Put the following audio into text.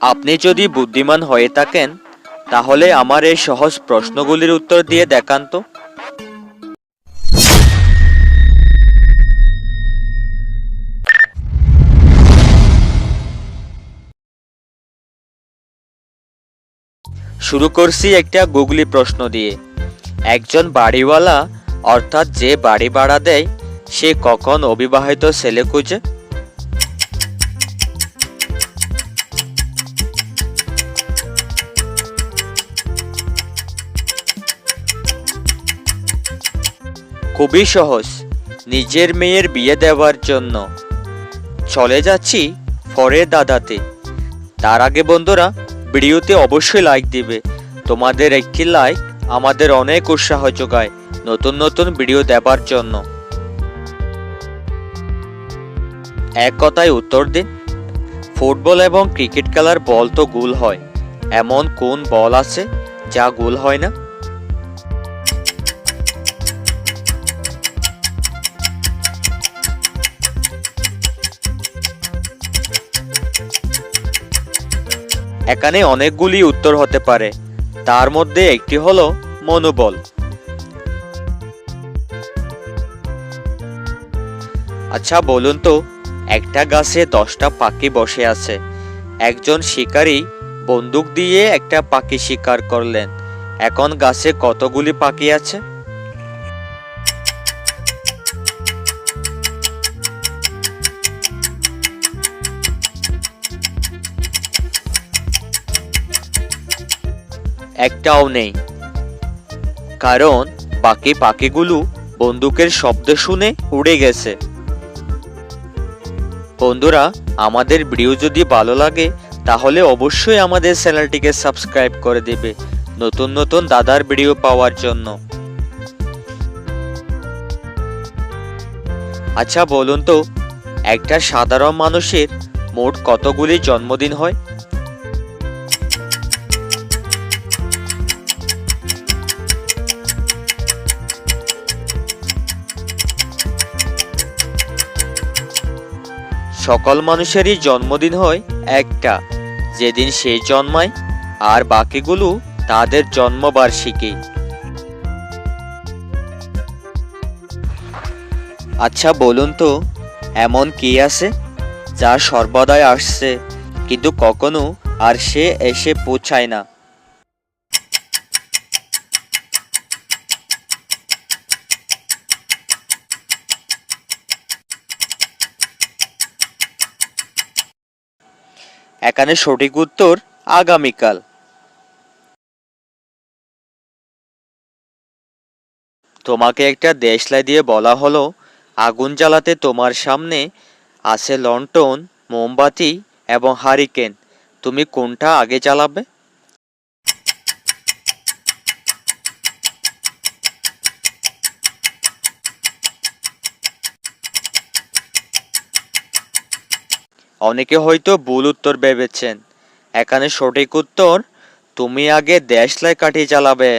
আপনি যদি বুদ্ধিমান হয়ে থাকেন, তাহলে আমার এই সহজ প্রশ্নগুলির উত্তর দিয়ে দেখান তো। শুরু করছি একটা গুগলি প্রশ্ন দিয়ে। একজন বাড়িওয়ালা, অর্থাৎ যে বাড়ি ভাড়া দেয়, সে কখন অবিবাহিত ছেলে খুঁজে? খুবই সহজ। নিজের মেয়ের বিয়ে দেওয়ার জন্য। চলে যাচ্ছি ফরের দাদাতে। তার আগে বন্ধুরা, ভিডিওতে অবশ্যই লাইক দিবে। তোমাদের একটি লাইক আমাদের অনেক উৎসাহ যোগায় নতুন নতুন ভিডিও দেবার জন্য। এক কথায় উত্তর দিন। ফুটবল এবং ক্রিকেট খেলার বল তো গোল হয়। এমন কোন বল আছে যা গোল হয় না? এখানে অনেকগুলি উত্তর হতে পারে। তার মধ্যে একটি হলো মনোবল। আচ্ছা বলুন তো, একটা গাছে দশটা পাখি বসে আছে। একজন শিকারী বন্দুক দিয়ে একটা পাখি শিকার করলেন। এখন গাছে কতগুলি পাখি আছে? একটাও নেই। কারণ বাকি পাখিগুলো বন্দুকের শব্দ শুনে উড়ে গেছে। বন্ধুরা, আমাদের ভিডিও যদি ভালো লাগে, তাহলে অবশ্যই আমাদের চ্যানেলটিকে সাবস্ক্রাইব করে দেবে নতুন নতুন দাদার ভিডিও পাওয়ার জন্য। আচ্ছা বলুন তো, একটা সাধারণ মানুষের মোট কতগুলি জন্মদিন হয়? সকল মানুষেরই জন্মদিন হয় একটা। যেদিন সে জন্মায়, আর বাকিগুলো তাদের জন্মবার্ষিকী। আচ্ছা বলুন তো, এমন কি আছে যা সর্বদাই আসছে, কিন্তু কখনো আর সে এসে পৌঁছায় না? এখানে সঠিক উত্তর আগামীকাল। তোমাকে একটা দেশলাই দিয়ে বলা হলো, আগুন জ্বালাতে তোমার সামনে আছে লন্টন, মোমবাতি এবং হারিকেন। তুমি কোনটা আগে জ্বালাবে? অনেকে হয়তো ভুল উত্তর ভেবেছেন। এখানে সঠিক উত্তর তুমি আগে দেশলাই কাঠি জ্বালাবে